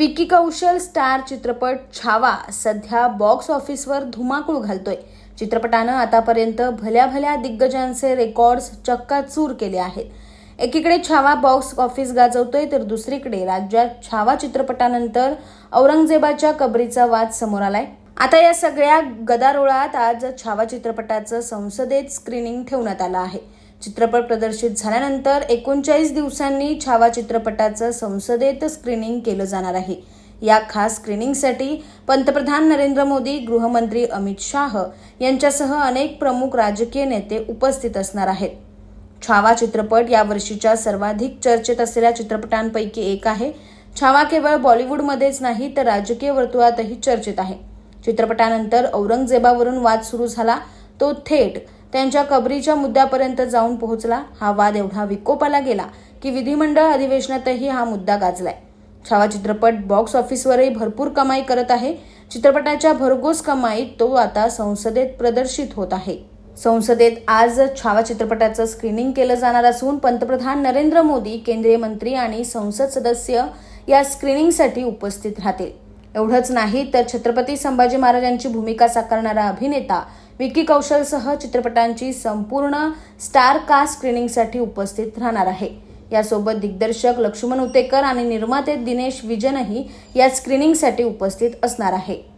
Vicky Kaushal star चित्रपट छावा सध्या box ऑफिसवर धुमाकूळ घालतोय. चित्रपटानं आतापर्यंत भल्या भल्या दिग्गजांचे रेकॉर्ड्स चक्काचूर केले आहेत. एकीकडे छावा बॉक्स ऑफिस गाजवतोय तर दुसरीकडे राज्यात छावा चित्रपटानंतर औरंगजेबाच्या कबरीचा वाद समोर आलाय. आता या सगळ्या गदारोळात आज छावा चित्रपटाचं संसदेत स्क्रीनिंग ठेवण्यात आलं आहे. चित्रपट प्रदर्शित झाल्यानंतर एकोणचाळीस दिवसांनी छावा चित्रपटाचं संसदेत स्क्रीनिंग केलं जाणार आहे. या खास स्क्रीनिंगसाठी पंतप्रधान नरेंद्र मोदी गृहमंत्री अमित शाह यांच्यासह अनेक प्रमुख राजकीय नेते उपस्थित असणार आहेत. छावा चित्रपट या वर्षीच्या सर्वाधिक चर्चेत असलेल्या चित्रपटांपैकी एक आहे. छावा केवळ बॉलिवूडमध्येच नाही तर राजकीय वर्तुळातही चर्चेत आहे. चित्रपटानंतर औरंगजेबावरून वाद सुरू झाला. तो थेट त्यांच्या कबरीच्या मुद्द्यापर्यंत जाऊन पोहोचला. हा वाद एवढा विकोपाला गेला की विधिमंडळ अधिवेशनातही हा मुद्दा गाजलाय. छावा चित्रपट बॉक्स ऑफिसवरही भरपूर कमाई करत आहे. चित्रपटाच्या भरघोस कमाईत तो आता संसदेत प्रदर्शित होत आहे. संसदेत आज छावा चित्रपटाचं स्क्रीनिंग केलं जाणार असून पंतप्रधान नरेंद्र मोदी केंद्रीय मंत्री आणि संसद सदस्य या स्क्रीनिंगसाठी उपस्थित राहतील. एवढंच नाही तर छत्रपती संभाजी महाराजांची भूमिका साकारणारा अभिनेता विकी कौशलसह चित्रपटांची संपूर्ण स्टार कास्ट स्क्रीनिंगसाठी उपस्थित राहणार आहे. यासोबत दिग्दर्शक लक्ष्मण उतेकर आणि निर्माते दिनेश विजनही या स्क्रीनिंगसाठी उपस्थित असणार आहे.